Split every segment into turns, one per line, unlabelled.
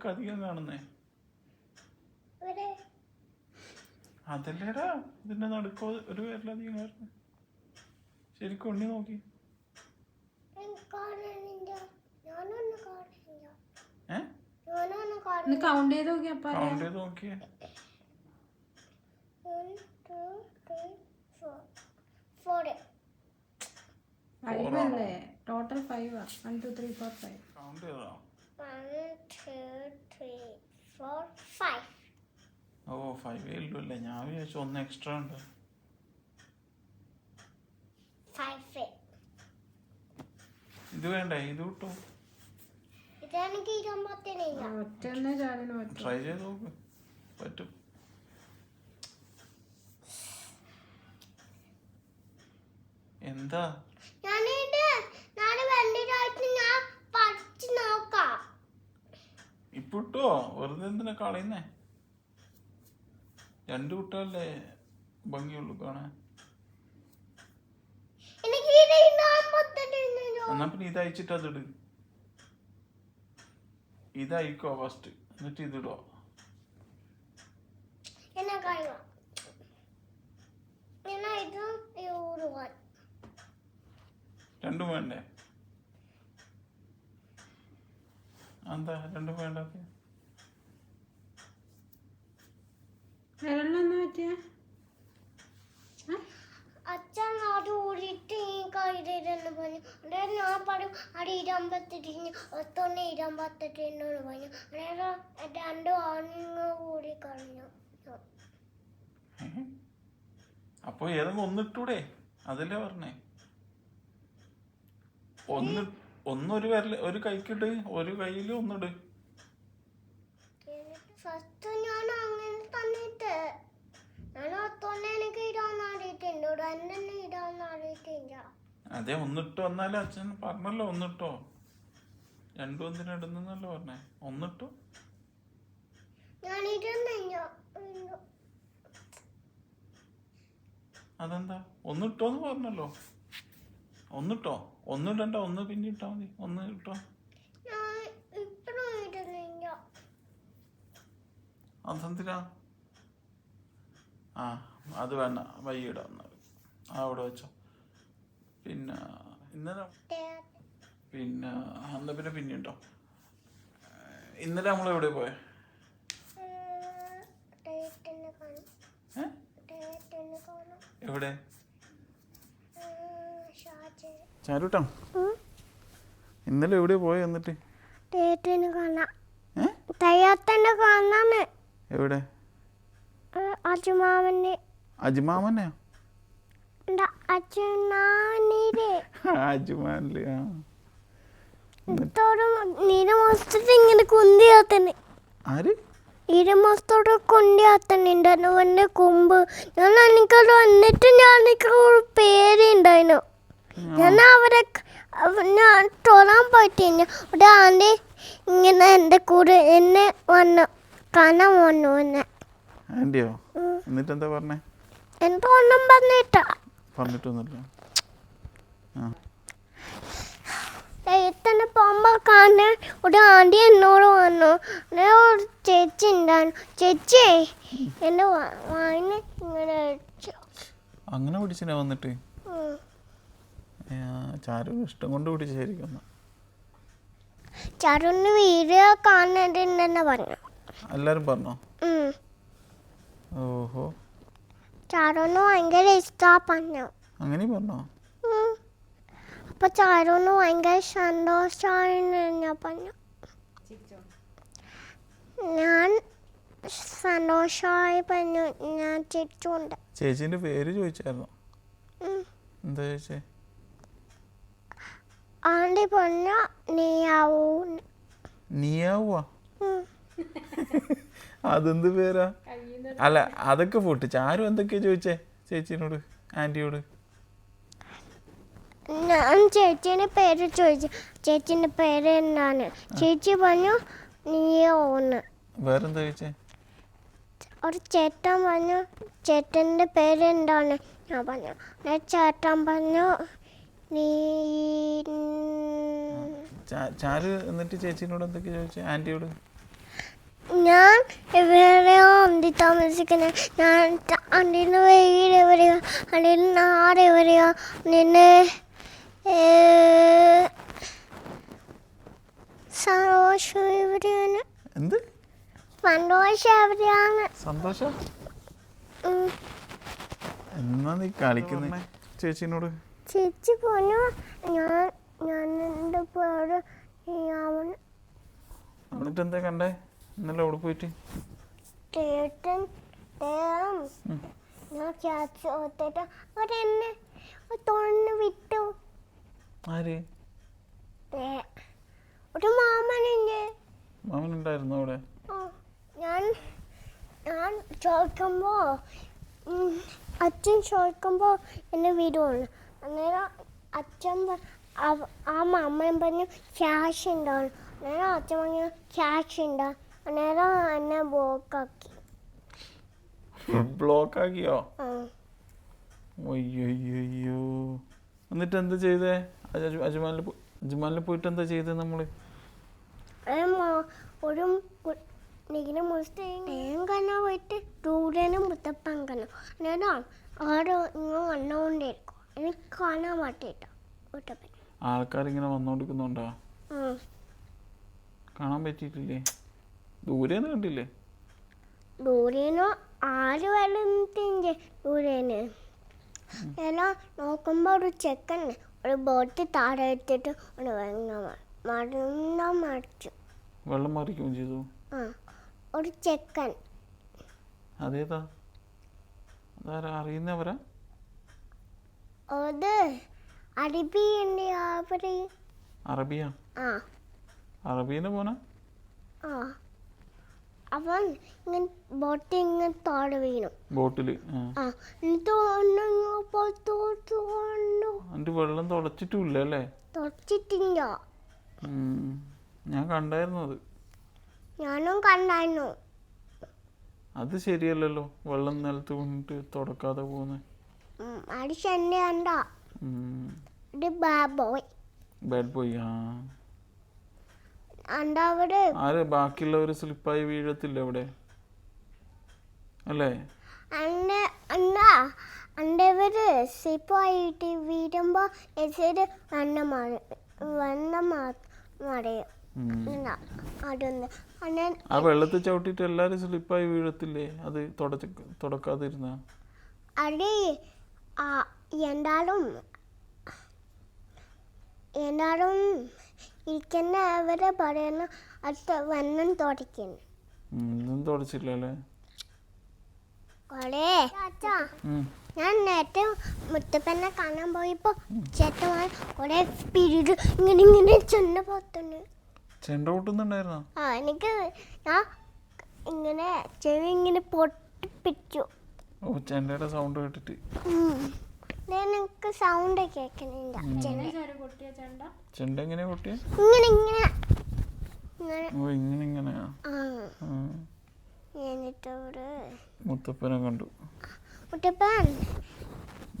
വിരൽ അധികം കാണുന്നേ? അതല്ലേടാ ഇതിന്റെ നടുക്കോ ഒരു പേരിലധികം കാരണം ശരിക്കും ഉണ്ണി നോക്കി.
കൗണ്ട് ചെയ്ത് നോക്കി
കൗണ്ട് ചെയ്ത് നോക്കിയേ.
Total five one two three four five
count ചെയ്തോ
One, two, three, four, five.
ഓ ഫൈവേ ഉള്ളൂ അല്ലേ ഞാൻ വിചാരിച്ചു ഒന്ന് എക്സ്ട്രാ ഉണ്ട്.
Five.
ഇത് വേണ്ടേ? ഇത് കിട്ടും?
ഇതാണെങ്കിൽ ഇരുപത്തിനില്ല
ഒറ്റ തന്നെ ചാടിന് പറ്റും.
ട്രൈ ചെയ്ത് നോക്ക്. പറ്റും. എന്താ?
ഞാനിത് ഞാൻ രണ്ടിനായിട്ട് ഞാൻ പഠിച്ച് നോക്കാം
ഇപ്പൊ ഇട്ടോ വെറുതെ എന്തിനാ കളയുന്നേ? രണ്ടു കുട്ടികളല്ലേ ഭംഗിയുള്ളൂ കാണാൻ. എന്നാ പിന്നെ ഇത് അയച്ചിട്ട് അതിട് ഇതായിക്കോ ഫസ്റ്റ് എന്നിട്ട് ഇതിടോ രണ്ടും വേണ്ടേ? എന്താ രണ്ടും വേണ്ടാത്ത?
വിരലിനൊന്നും പറ്റിയ
അച്ഛൻ അത് ഊരിട്ട് ഈ കയ്യിലിരുന്ന് പറഞ്ഞു. അന്നേരം ഞാൻ പറയും അത് ഇരുമ്പത്തിരിഞ്ഞ് ഒത്തൊന്ന് ഇരുമ്പത്തിട്ടെന്നോട് പറഞ്ഞു. അന്നേരം രണ്ടും ആണുങ്ങൾ കൂടി കളഞ്ഞു.
അപ്പൊ ഏതെങ്കിലും ഒന്നിട്ടൂടെ? അതല്ലേ പറഞ്ഞേ. ഒന്ന് ഒന്നൊരു വിരൽ ഒരു കൈക്കിട്ട് ഒരു കയ്യിൽ ഒന്നിട്.
ഫസ്റ്റ് ഞാൻ അങ്ങനെ തന്നിട്ട്. ഞാൻ എനിക്ക്
അതെ ഒന്നിട്ട് വന്നാലേ അച്ഛൻ പറഞ്ഞല്ലോ ഒന്നിട്ടോ? രണ്ടു എന്തിനാ ഇടുന്നല്ലോ പറഞ്ഞേ? ഒന്നിട്ടോ?
ഞാൻ ഇടുന്നില്ല
അതെന്താ? ഒന്നിട്ടോന്ന് പറഞ്ഞല്ലോ. ഒന്നിട്ടോ. ഒന്നിടണ്ട ഒന്ന് പിന്നെ ഇട്ടാ മതി. ഒന്ന് ഇട്ടോ. അതെന്തിനാ ആ അത് വേണ്ട. വൈകിടാം എന്നാൽ ആ അവിടെ വെച്ചോ. പിന്നെ ഇന്നലെ പിന്നെ എന്നാ പിന്നെ പിന്നെ ഉണ്ടോ ഇന്നലെ നമ്മൾ എവിടെ പോയെ? എവിടെ? ചാരുട്ടാ. ഇന്നലെ എവിടെ പോയി എന്നിട്ട്? എവിടെ? അജ്മാമനെ ആര്?
ഇരുമാസത്തോടെ കൊണ്ടിയാത്തന്നുണ്ടായിരുന്നു അവന്റെ കൊമ്പ്. ഞാൻ വന്നിട്ട് ഞാൻ എനിക്ക് ഒരു പേരുണ്ടായിരുന്നു ഞാൻ അവരെ ഞാൻ തൊടാൻ പോയിട്ട് അവിടെ ആണ്ടി ഇങ്ങനെ എന്റെ കൂടെ എന്നെ വന്നു കാണാൻ വന്നു എന്നെ.
ആന്റിയോ? എന്നിട്ട് എന്താ പറഞ്ഞേ?
എന്തോ ഒന്നും പറഞ്ഞിട്ടാ.
പറഞ്ഞിട്ടൊന്നുമില്ല.
ദൈവത്തിന് പോകുമ്പോൾ കാണാൻ ഒരു ആന്റി എന്നോട് വന്നു. ഒരു ചേച്ചി ഉണ്ടായിരുന്നു. ചേച്ചി എന്റെ വായിന് ഇങ്ങനെ
അങ്ങനെ പിടിച്ചിട്ടാ വന്നിട്ട്? ചാരു ഇഷ്ടം കൊണ്ട്.
ചരുന്ന് വീഡിയോ കാണുന്നുണ്ടെന്ന് പറഞ്ഞു.
എല്ലാരും പറഞ്ഞോ? ഓഹോ.
ചാരുന്ന് ഭയങ്കര ഇഷ്ടാ പറഞ്ഞു.
അങ്ങനെ പറഞ്ഞോ.
അപ്പൊ ചാരുന്ന് ഭയങ്കര സന്തോഷമാണെന്ന് ഞാൻ പറഞ്ഞു. ഞാൻ സന്തോഷമായി പറഞ്ഞു ഞാൻ ചിരിച്ചുകൊണ്ട്
ചേച്ചീന്റെ പേര് ചോദിച്ചായിരുന്നു. എന്താ ചോദിച്ചേ
ആണ്ടി പറഞ്ഞു നീയാവൂന്ന്
നീയാവുവാ
ഉം.
അതെന്ത് പേരാ? അല്ല അതൊക്കെ പോട്ട് ആരും എന്തൊക്കെയാ ചോദിച്ചേ? ചേച്ചിനോട് ആന്റിയോട്.
ഞാൻ ചേച്ചീന്റെ പേര് ചോദിച്ചു. ചേച്ചീന്റെ പേര് എന്താണ് ചേച്ചി പറഞ്ഞു നീയോന്ന്
വേറെന്താ ചോദിച്ചേ?
ഒരു ചേട്ടൻ പറഞ്ഞു ചേട്ടന്റെ പേര് എന്താണ്? ഞാൻ പറഞ്ഞു ചേട്ടൻ പറഞ്ഞു
ചാരു എന്നിട്ട് ചേച്ചിനോട് എന്തൊക്കെ ചോദിച്ചു? ആന്റിയോട്?
ഞാൻ എവിടെയോ അന്തി താമസിക്കുന്നത് ഞാൻ അണ്ടിന് വീട് എവിടെയോ? അണ്ടിന് നാട് എവിടെയോ? നിന്നെ സന്തോഷം എവിടെയാണ്?
എന്ത്?
സന്തോഷം എവിടെയാണ്?
സന്തോഷം. എന്നാ നീ കളിക്കുന്നേ? ചേച്ചീനോട്?
ചേച്ചി പോന്നു ഞാൻ ഞാൻ എന്റെ പേര് അവൻ
എന്നിട്ട് എന്താ കണ്ടേ? ഇന്നലെ അവിടെ പോയിട്ട്?
ചേട്ടൻ ഞാൻ ക്യാച്ച് ഓത്തിട്ട് അവരെന്നെ തുറന്ന് വിട്ടു.
ആര്?
ദേ, ഒരു മാമനുണ്ട്.
മാമനുണ്ടായിരുന്നു അവിടെ?
ആ, ഞാൻ ഞാൻ ചോദിക്കുമ്പോൾ അച്ഛൻ ചോദിക്കുമ്പോൾ എന്നെ വിടുവാണ്. അന്നേരം അച്ഛൻ ആ അമ്മയും പറഞ്ഞു ക്യാഷ് ഉണ്ടോ? അന്നേരം അച്ഛൻ പറഞ്ഞു ക്യാഷ് ഉണ്ടോ. അന്നേരം എന്നെ ബ്ലോക്കാക്കി
ബ്ലോക്ക് ആക്കിയോ?
ആ.
അയ്യോ എന്നിട്ട് എന്താ ചെയ്തേ? അജ്- അജ്മാലിൽ അജ്മാലിൽ പോയിട്ട് എന്താ ചെയ്തേ നമ്മൾ?
ഒരു പോയിട്ട് ദൂരനും മുത്തപ്പൻ കാണാം അന്നേരം ആരോ ഇങ്ങനെ വന്നുകൊണ്ടിരിക്കും എനിക്ക് കാണാൻ മുത്തപ്പൻ
ആൾക്കാരിങ്ങനെ വന്നോണ്ടിരിക്കുന്നുണ്ടോ. കാണാൻ പറ്റിയിട്ടില്ലേ? ദൂരേന്ന് കണ്ടില്ലേ?
ദൂരേനോ ആര് വരുന്നിട്ട് ദൂരേന് എല്ലാം നോക്കുമ്പോൾ ഒരു ചെക്കൻ ഒരു ബോട്ട് താഴെ ഇട്ടിട്ട് ഒരു വെങ്ങ മറന്ന മറിച്ചു
വെള്ളം മറിക്കുകയും ചെയ്തു.
ആ ഒരു ചെക്കൻ.
അതേതാ? അതാരാ അറിയുന്നവരാ
അവർ?
അറബിയ? പോന
ആ. അവൻ ഇങ്ങനെ ബോട്ടിൽ ഇങ്ങനെ താഴെ വീണു. ബോട്ടിൽ എന്നിട്ട്
വെള്ളം തുടച്ചിട്ടില്ല അല്ലേ? തുടച്ചിട്ടില്ല ഞാൻ കണ്ടായിരുന്നു അത്.
ഞാനും കണ്ടായിരുന്നു.
അത് ശരിയല്ലല്ലോ. വെള്ളം നിലത്ത് കൊണ്ടിട്ട് തുടക്കാതെ പോകുന്നത്
കണ്ട? ഇത്
ബാഡ് ബോയ് ആ. ആര്? ബാക്കിയുള്ളവർ സ്ലിപ്പായി വീഴത്തില്ല അവിടെ? അല്ലേ?
അന്നെ അണ്ടവര് വണ്ണ മാറി വണ്ണ മറയും.
ആ വെള്ളത്തിൽ ചവിട്ടിട്ട് എല്ലാരും സ്ലിപ്പായി വീഴത്തില്ലേ? അത് തുടക്കാതിരുന്ന.
അത് ആ എന്തായാലും എന്തായാലും ഇരിക്കുന്ന അവരെ പറയുന്ന അടുത്ത വണ്ണം തുടയ്ക്കുന്നു
ഒന്നും തുടച്ചില്ല അല്ലേ
കൊറേ ഞാൻ നേരത്തെ മുത്തപ്പനെ കാണാൻ പോയപ്പോ ചേട്ടന്മാർ കൊറേ സ്പീഡ് ഇങ്ങനെ ഇങ്ങനെ ചെണ്ട പോത്തുണ്ട്
ചെണ്ട പൊട്ടുന്നുണ്ടായിരുന്നോ?
ആ എനിക്ക് ഞാൻ ഇങ്ങനെ ചെവി ഇങ്ങനെ പൊട്ടിപ്പിച്ചു.
ഓ ചെണ്ടയുടെ സൗണ്ട് കേട്ടിട്ട്.
എനിക്ക് സൗണ്ട് കേൾക്കുന്നുണ്ട്.
ചെണ്ട.
എങ്ങനെ പൊട്ടിയ
ഇങ്ങനെ ഇങ്ങനെ.
ഓ ഇങ്ങനെ ഇങ്ങനെയാ
ആ.
ആ.
എന്നിട്ടവിടെ
മുത്തപ്പനെ കണ്ടു.
മുത്തപ്പൻ.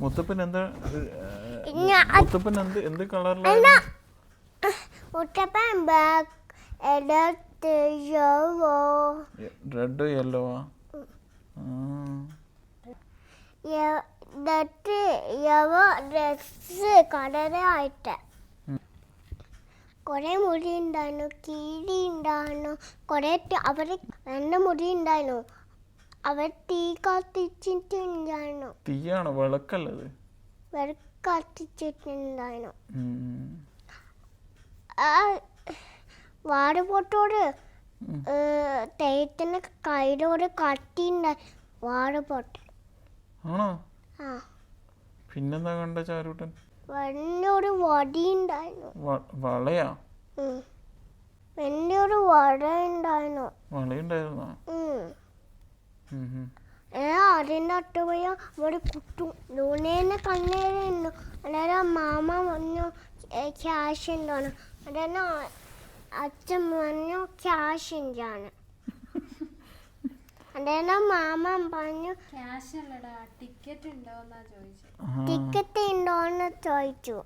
മുത്തപ്പൻ എന്താ മുത്തപ്പൻ എന്ത് എന്ത് കളറിലാണ്
മുത്തപ്പൻ ബാക്ക്
റെഡ് യെല്ലോ
എന്നിട്ട് യവ ഡ്രസ് കളറായിട്ട് കുറേ മുടി ഉണ്ടായിരുന്നു കീരി ഉണ്ടായിരുന്നു കുറേ അവർ നല്ല മുടി ഉണ്ടായിരുന്നു അവർ തീ കത്തിച്ചിട്ടുണ്ടായിരുന്നു
തീയാണോ? വിളക്കല്ലത്?
വിളക്ക് കത്തിച്ചിട്ടുണ്ടായിരുന്നു. ആ വാഴപ്പൊട്ടോട്
ഉം.
തെയ്യത്തിന് കയ്യിലോട് കട്ടിണ്ടായി വാഴപ്പൊട്ട്
ആണോ? പിന്നെന്താ കണ്ട ചാരൂട്ടൻ?
വലിയൊരു വടി ഉണ്ടായിരുന്നു
വളയാ.
വലിയൊരു വട ഉണ്ടായിരുന്നു
വളയുണ്ടായിരുന്നോ?
അതിന്റെ അട്ട് പോയ അവിടെ കുട്ടും ലൂനേനെ കണ്ണേരുന്നു അന്നേരം മാമ വന്നു ക്യാഷ് ഉണ്ടോന്ന് അന്നേരം അച്ഛൻ പറഞ്ഞു ക്യാഷ് ഉണ്ടാണ് മാമ പറഞ്ഞു?
ക്യാഷ് അല്ലടാ ടിക്കറ്റ് ഉണ്ടോന്നാ ചോദിച്ചത്
ടിക്കറ്റ് ഉണ്ടോന്ന് ചോദിച്ചു.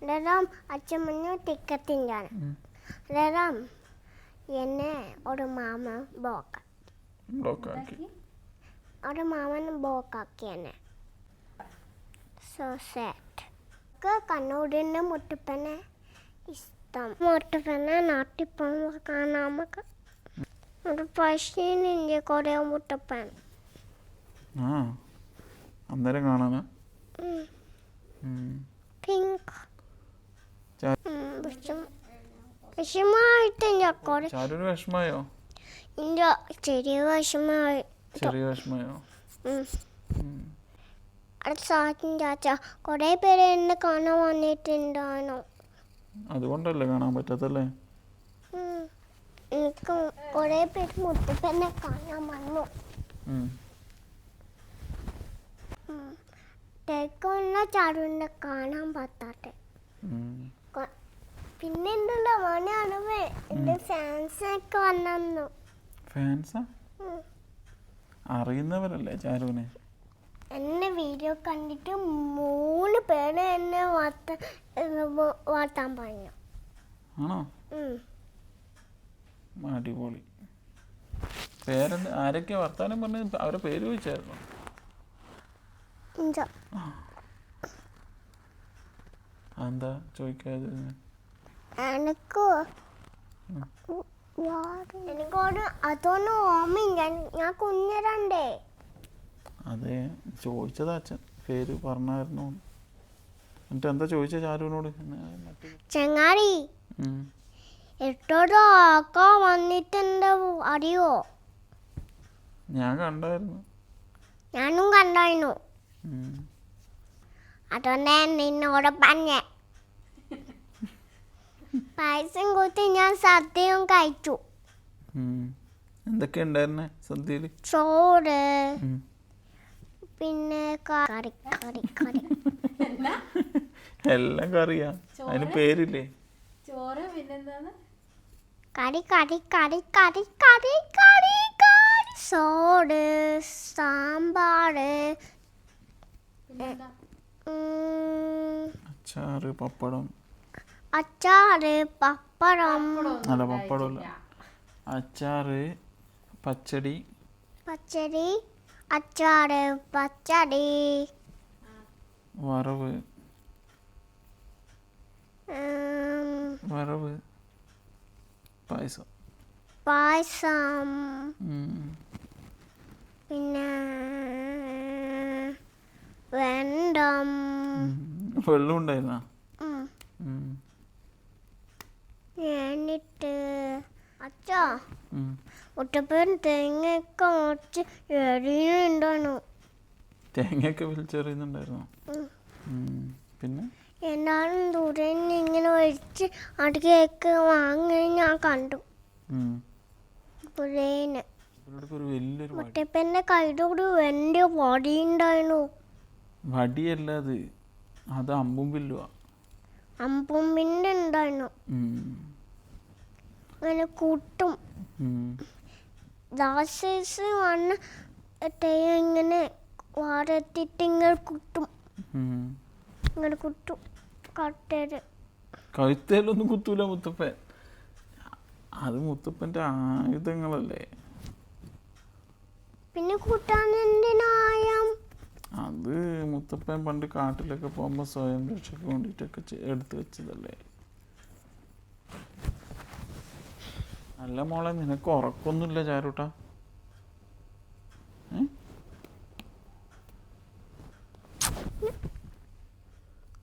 അന്നേരം അച്ഛൻ പറഞ്ഞു ടിക്കറ്റ്
ഉണ്ടാണ്.
അന്നേരം എന്നെ ഒരു മാമ ബ്ലോക്ക്
ബ്ലോക്ക് ആക്കി.
ഒരു മാമന് ബ്ലോക്ക് ആക്കി എന്നെ. സോ സാറ്റ് കണ്ണൂരിന്റെ മുട്ടുപ്പനെ ഇഷ്ടം. മുട്ടുപ്പനെ നാട്ടിൽ പോകുമ്പോൾ കാണാൻ നമുക്ക് ഒരു പശീനിന്റെ കുറേ മുട്ടപ്പൻ.
ആ അന്നേരം കാണാനാ.
പിങ്ക്.
ചാ-
വിഷമ വിഷമായിട്ട് ഞാൻ കുറേ
ചാരുവിന് വിഷമായോ?
എന്റെ ചെറിയ വിഷമായി
ചെറിയ വിഷമായോ?
ഉം.
ഉം.
അടുത്ത സാറ്റിൻ ചാച്ച കുറേ പേര് എന്നെ കാണാൻ വന്നിട്ടുണ്ടായിരുന്നു
അതുകൊണ്ടല്ലേ കാണാൻ പറ്റാത്തല്ലേ
കുറേ പേര് മുത്തപ്പനെ കാണാൻ വന്നു. തേക്കുള്ള ചാരുവിനെ കാണാൻ
പറ്റാട്ടെ.
പിന്നെ എന്തുണ്ടോ? മോനാണ് എന്റെ ഫാൻസൊക്കെ വന്നു
ഫാൻസാ? അറിയുന്നവരല്ലേ ചാരുവിനെ?
എന്നെ വീഡിയോ കണ്ടിട്ട് മൂന്ന് പേര് എന്നെ വാർത്ത വാർത്താൻ പറഞ്ഞു.
ആണോ. അടിപൊളി. പേരെന്ത് ആരൊക്കെ വർത്താനം പറഞ്ഞത്? അവരെ പേര് ചോദിച്ചായിരുന്നു. എന്താ ചോദിക്കാതെ?
എനിക്ക് എനിക്കോട് അതൊന്നും ഓർമ്മയില്ല. ഞാൻ കുഞ്ഞരണ്ടേ.
അതെ ചോദിച്ചതാ അച്ഛൻ. പേര് പറഞ്ഞായിരുന്നു? എന്നിട്ട് എന്താ ചോദിച്ച ചാരുവിനോട്?
ചങ്ങാടി. എട്ടോട് ആക്ക വന്നിട്ടുണ്ട് അറിയോ?
ഞാൻ കണ്ടായിരുന്നു.
ഞാനും കണ്ടായിരുന്നു. അതുകൊണ്ട് നിന്നോട് പറഞ്ഞേ. പായസം കൂട്ടി ഞാൻ സദ്യയും കഴിച്ചു.
എന്തൊക്കെ ഉണ്ടായിരുന്നേ സദ്യയിൽ
ചോറ്. പിന്നെ കറി കറി കറി.
എല്ലാം കറിയാ. അതിന് പേരില്ലേ?
ചോറ് പിന്നെന്താണ്?
കറി കറി കറി കറി കറി കറി കറി
സോഡ്
ഉം,
അച്ചാറ് പപ്പടം.
അച്ചാറ് പപ്പടം.
അല്ല പപ്പടമല്ല അച്ചാറ് പച്ചടി.
പച്ചടി അച്ചാറ് പച്ചടി.
വറവ്. വറവ്. പായസം.
പായസം. പിന്നെ വെണ്ടം.
വെള്ളം ഉണ്ടായിരുന്ന.
എന്നിട്ട് അച്ഛാ ഒറ്റപ്പേൻ തേങ്ങയൊക്കെ മുറിച്ച് എറിയുന്നുണ്ടാണ്
തേങ്ങയൊക്കെ വലിച്ചെറിയുന്നുണ്ടായിരുന്നോ. പിന്നെ?
എന്നാലും ദൂരെ നിന്ന് ഇങ്ങനെ ഒഴിച്ച് അടുക്കേക്ക് വാങ്ങി ഞാൻ കണ്ടു. പുഴേന്
ഇവരുടെ ഒരു വലിയൊരു വടി.
ഉണ്ടായിരുന്നു.
വടിയല്ല അത്. അത് അമ്പുമ്പില്ല അമ്പുമ്പിന്റെ
അമ്പുമ്പിന്റെ ഉണ്ടായിരുന്നു. അങ്ങനെ കൂട്ടും.
ഉം.
ദാസേസ് വന്ന് ഇങ്ങനെ വാരത്തിട്ട് ഇങ്ങനെ
കുട്ടും.
ഇങ്ങനെ കട്ടേര്
കഴുത്തേലൊന്നും കുത്തൂല മുത്തപ്പൻ. അത് മുത്തപ്പന്റെ ആയുധങ്ങളല്ലേ?
പിന്നെ കൂട്ടാൻ എന്തിനായം
അത് മുത്തപ്പൻ പണ്ട് കാട്ടിലൊക്കെ പോകുമ്പോൾ സ്വയം രക്ഷയ്ക്ക് വേണ്ടിയിട്ടൊക്കെ എടുത്തു വെച്ചതല്ലേ. അല്ല മോളെ നിനക്ക് ഉറക്കൊന്നുമില്ല ചാരുട്ടാ.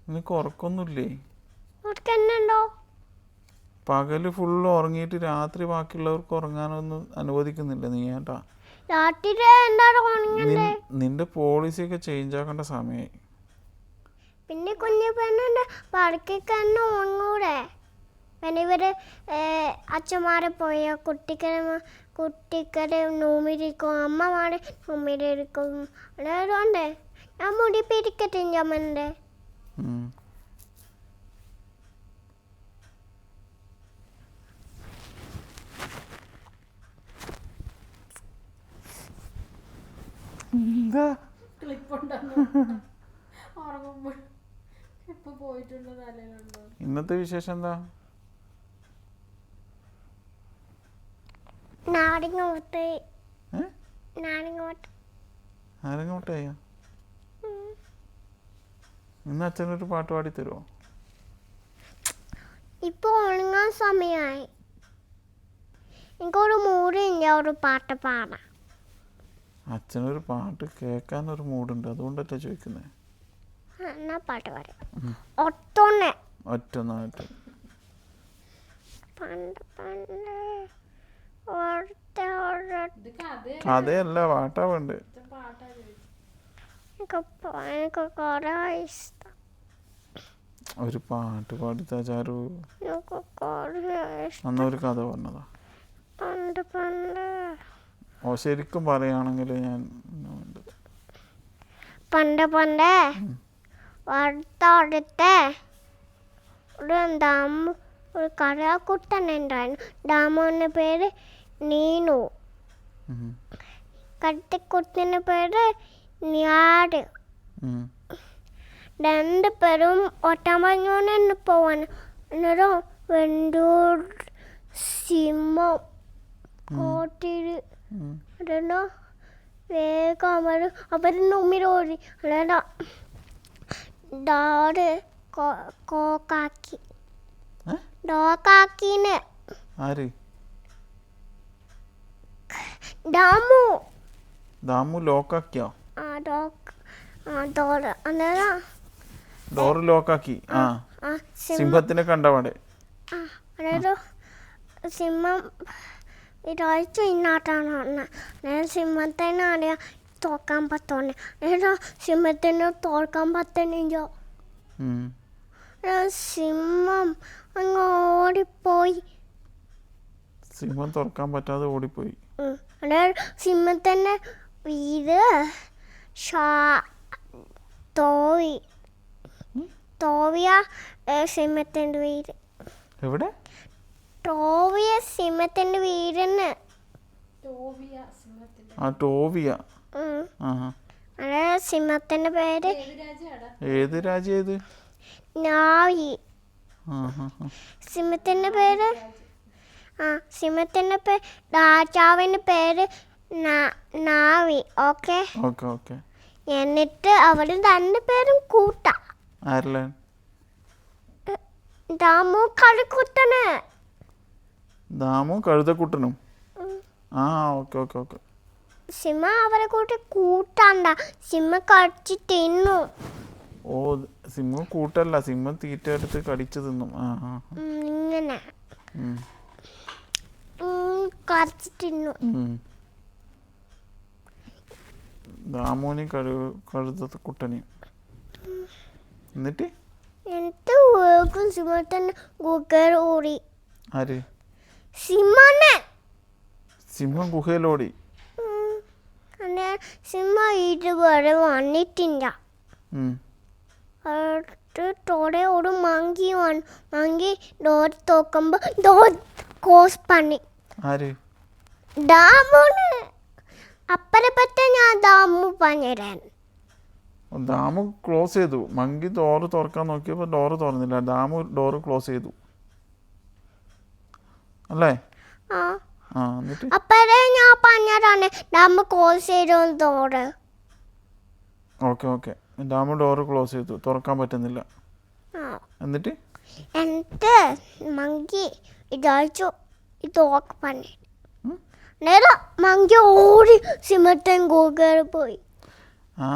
നിനക്ക് ഉറക്കൊന്നുമില്ലേ പകൽ ഫുള്ള് ഉറങ്ങിയിട്ട് രാത്രി ബാക്കിയുള്ളവർക്ക് ഉറങ്ങാനൊന്നും അനുവദിക്കുന്നില്ല നീ ഏട്ടാ. നിന്റെ പോളിസി ഒക്കെ ചേഞ്ച് ആക്കേണ്ട സമയമായി
പിന്നെ കുഞ്ഞു പെണ്ണിന്റെ പടക്കൊക്കെ പിന്നെ ഇവർ അച്ഛന്മാരെ പോയ കുട്ടിക്കര കുട്ടിക്കര നൂമിരിക്കും അമ്മമാരെ നൂമിരിക്കും അതുകൊണ്ട് ഞാൻ മുടി പിരിക്കട്ടെ
ഉം. എന്താ ഇന്നത്തെ വിശേഷം എന്താ?
നാരങ്ങ മുട്ട്
ഏ?
നാരങ്ങ മുട്ട്
ആരെങ്ങോട്ടേയാ ഇന്ന് അച്ഛനൊരു പാട്ട് പാടി തരുമോ
ഇപ്പൊ ഉണങ്ങാൻ സമയമായി എനിക്കൊരു മൂടില്ല ഒരു പാട്ട് പാടാം
അച്ഛനൊരു പാട്ട് കേൾക്കാൻ ഒരു മൂടുണ്ട് അതുകൊണ്ടല്ലേ ചോദിക്കുന്നത്
ആ, എന്നാ പാട്ട് പാടാം. ഒട്ടോന്നെ
ഒറ്റന്നായിട്ട്.
പണ്ട് പണ്ട്
കഥ
കഥയല്ല? പാട്ടാ വേണ്ടേ?
പാട്ടാ ചോദിച്ചത്
എനിക്ക് പ- എനിക്ക് കുറേ ഇഷ്ടം.
ഒരു പാട്ട് പാടിത്താ ചാരു അന്ന് ഒരു കഥ പറഞ്ഞതാ.
പണ്ട് പണ്ട്.
ഓ ശരിക്കും പറയുകയാണെങ്കിൽ ഞാൻ?
പണ്ട് പണ്ട് അടുത്ത അടുത്ത് ഒരു ഡാമ് ഒരു കടകുട്ടൻ ഉണ്ടായിരുന്നു. ഡാമിന്റെ പേര് നീനു.
ഉം.
കട്ടിക്കുട്ടിന്റെ പേര് ഞാട് രണ്ട് പേരും ഒറ്റമഞ്ഞോന്ന് പോവാൻ അന്നേരം വെണ്ടൂർ സിംഹം
കോട്ടിര്.
അതെന്നോ വേഗം അവർ അവരുടെ മുമ്പിൽ ഓടി ഡോറ് കോക്കാക്കി ഡോക്കാക്കിനെ.
ആര്?
ഡാമു.
ദാമു ലോക്കാക്കിയോ?
ആ ഡോക്ക് ആ ഡോറ് അന്നേരം
ഡോറ് ലോക്കാക്കി ആ.
ആ. സിംഹം.
സിംഹത്തിനെ കണ്ടപാടെ
ആ അതായത് സിംഹം ഇതാഴ്ച ഇന്നാട്ടാണ് വന്നത് അതായത് സിംഹത്തിനെ അറിയാം തോക്കാൻ പറ്റുന്നത് അതായത് സിംഹത്തിന് തോൽക്കാൻ പറ്റുന്നില്ല
ഉം.
അതായത് സിംഹം അങ്ങ് ഓടിപ്പോയി.
സിംഹം തുറക്കാൻ പറ്റാതെ ഓടിപ്പോയി.
ഉം. അതായത് സിംഹത്തിന്റെ വീട് ഷാ തോവി തോവിയ സിംഹത്തിന്റെ വീട്.
എവിടെ?
ടോവിയ സിംഹത്തിന്റെ വീടിന്
ടോവിയ സിംഹത്തിന്റെ
ആ ടോവിയ
സിംഹത്തിന്റെ പേര്.
ഏത്
രാജ്യം ഏത്?
നാവി. സിംഹത്തിന്റെ പേര്? ആ സിംഹത്തിന്റെ പേര് രാജാവിന്റെ പേര് നാവി. ഓക്കെ?
Okay okay.
എന്നിട്ട് അവർ രണ്ടുപേരും കൂട്ടാ.
ആരല്ലേ?
ദാമു കളിക്കുട്ടന്
ദാമു കഴുതക്കുട്ടനും. ആ ഓക്കെ ഓക്കെ ഓക്കെ.
സിമ അവരെ കൂട്ടി കൂട്ടാണ്ട. സിമ കടിച്ച് തിന്നു.
ഓ സിമ്മ കൂട്ടല്ല. സിമ്മ തീറ്റ എടുത്ത് കടിച്ചു തിന്നും. ആ ആ
ഇങ്ങനെ. കടിച്ച് തിന്നു.
ഉം. ദാമുവിനെയും കഴു കഴുതക്കുട്ടനെയും. എന്നിട്ട്?
എന്നിട്ട് വേഗം സിംഹത്തിന് ഗുഗർ ഓടി.
ആര്?
സിംഹനെ
സിംഹം ഗുഹയിലോടി
ഉം. അങ്ങനെ സിംഹ ഇതുവരെ വന്നിട്ടില്ല.
ഉം.
അടുത്തോടെ ഒരു മങ്കി വന്നു മങ്കി ഡോർ തോക്കുമ്പോ ഡോർ ക്ലോസ് പണി.
ആര്?
ഡാമുന് അപ്പനെ പറ്റി ഞാൻ ഡാമു പറഞ്ഞുതരാൻ
ഡാമ് ക്ലോസ് ചെയ്തു. മങ്കി ഡോറ് തുറക്കാൻ നോക്കിയപ്പോൾ ഡോറ് തുറന്നില്ല. ഡാമ് ഡോറ് ക്ലോസ് ചെയ്തു. അല്ലേ?
ആ.
എന്നിട്ട്?
അപ്പഴേ ഞാൻ പറഞ്ഞതാണ് ക്ലോസ് ചെയ്തോ door
okay okay. Dam door close ചെയ്തു. തുറക്കാൻ പറ്റുന്നില്ല. എന്നിട്ട്?
എന്നിട്ട് മങ്കി പണി മങ്കി ഓടി ഗോകേറി പോയി.
ആ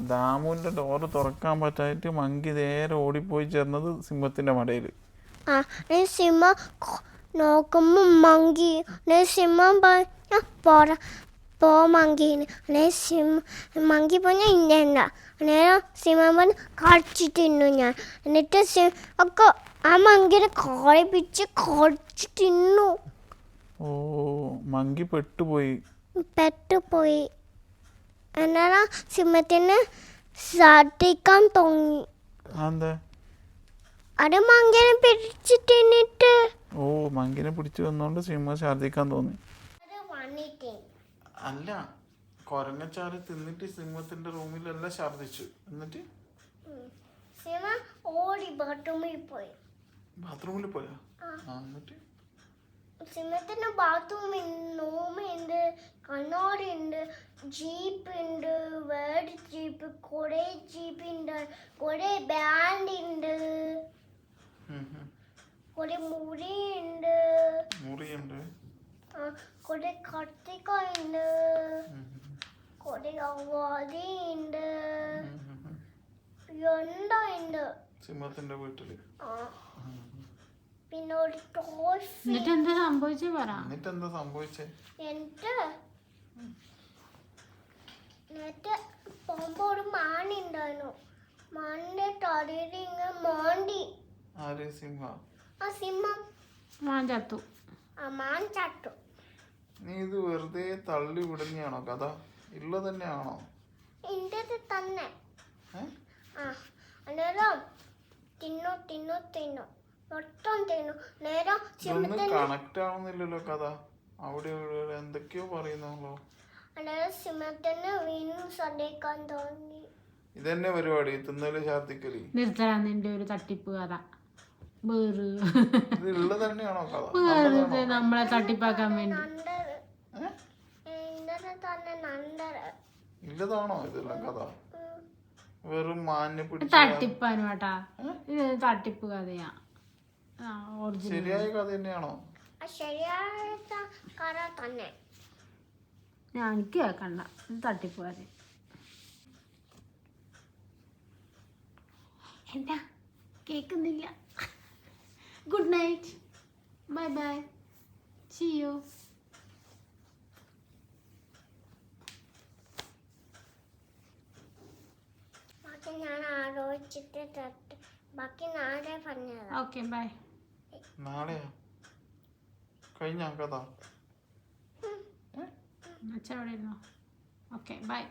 ദാമുവിന്റെ ഡോറ് തുറക്കാൻ പറ്റായിട്ട് മങ്കി നേരെ ഓടിപ്പോയി ചേർന്നത് സിംഹത്തിന്റെ മടയിൽ
ആ സിംഹം സിംഹ മങ്കി സിംഹം പറഞ്ഞ പോറ പോ മങ്കീന്. നീ സിംഹം മങ്കി പറഞ്ഞ ഇന്ന അന്നേരം സിംഹം പറഞ്ഞ് കടിച്ചു തിന്നു ഞാൻ. എന്നിട്ട് സി ഒക്കെ ആ മങ്കിനെ കോഴി പിടിച്ച് കടിച്ചു തിന്നു.
ഓ മങ്കി പെട്ടുപോയി.
പെട്ടുപോയി. അന്നേരം സിംഹത്തിന് ശ്രദ്ധിക്കാൻ തോന്നി?
അതെന്താ?
അത് മങ്കിനെ പിടിച്ച്
ഓ മങ്കിനെ പിടിച്ചു വന്നോണ്ട് സിംഹം ഛർദ്ദിക്കാൻ തോന്നി. അല്ല കൊരങ്ങച്ചാറ് തിന്നിട്ട് സിംഹത്തിന്റെ റൂമിലെല്ലാം ഛർദിച്ചു എന്നിട്ട്?
സിംഹ ഓടി ബാത്റൂമിൽ പോയി.
ബാത്റൂമിൽ പോയാ? എന്നിട്ട്?
സിമത്തിന് ബാത്റൂം ഉണ്ട് കണ്ണാടി ഉണ്ട് ജീപ്പ് ഉണ്ട് വേർഡ് ജീപ്പ് കുറെ ജീപ്പ് ഉണ്ട് കുറെ ബാൻഡ് ഉണ്ട്. കുറെ മുറി ഉണ്ട്
മുറി
ഉണ്ട് കുറെ കത്തിക്ക ഉണ്ട് കുറെ അവധി ഉണ്ട്. എന്തോ ഉണ്ട്
സിംഹത്തിന്റെ വീട്ടിൽ
ആ. പിന്നെ ഒരു ടോയ്
എന്നിട്ട് എന്താ സംഭവിച്ചേ പറ.
എന്നിട്ട് എന്താ സംഭവിച്ചേ?
എന്നിട്ട് എന്നിട്ട് പോകുമ്പോ ഒരു മാൻ ഉണ്ടായിരുന്നു മാനിന്റെ തലയിൽ ഇങ്ങനെ മാണ്ടി
ആര്? സിംഹ.
ആ സിംഹം.
മാൻ ചത്തു.
ആ മാൻ ചത്തു.
നീ ഇത് വെറുതെ തള്ളി വിടുന്നയാണോ കഥ? ഇല്ല തന്നെയാണോ?
ഇന്റത് തന്നെ. ആ അന്നേരം തിന്നു തിന്നു തിന്നു. മൊത്തം തിന്നു നേരം
ഇതൊന്നും കണക്ട് ആവുന്നില്ലല്ലോ കഥ. അവിടെ ഇവിടെ എന്തൊക്കെയോ പറയുന്നല്ലോ
അന്നേരം സിംഹത്തിന് വീണ്ടും ശ്രദ്ധിക്കാൻ തോന്നി.
ഇതന്നെ പരിപാടി തിന്നൽ ഛർദിക്കൽ
നിർത്തലാ നിന്റെ ഒരു തട്ടിപ്പ് കഥ. വേറ്
തന്നെയാണോ കഥ?
നമ്മളെ തട്ടിപ്പാക്കാൻ വേണ്ടി.
ഇല്ലതാണോ? ഇതെല്ലാം കഥ. വെറും മാന്യ പിടിച്ച
തട്ടിപ്പാനും കേട്ടാ. ഇത് തട്ടിപ്പ് കഥയാ.
ശരിയായ കഥ തന്നെയാണോ?
ശരിയായ കറ തന്നെ.
ഞാൻ എനിക്ക് കേൾക്കണ്ട. ഇത് തട്ടിപ്പ് കഥ എന്താ? കേൾക്കുന്നില്ല good night bye bye see you
ബാക്കി ഞാൻ ആലോചിച്ചിട്ട് ബാക്കി നാളെ പറഞ്ഞത്
ഓക്കെ ബൈ
നാളെയാ? കഴിഞ്ഞ കഥ.
അച്ഛൻ ഓക്കെ ബൈ.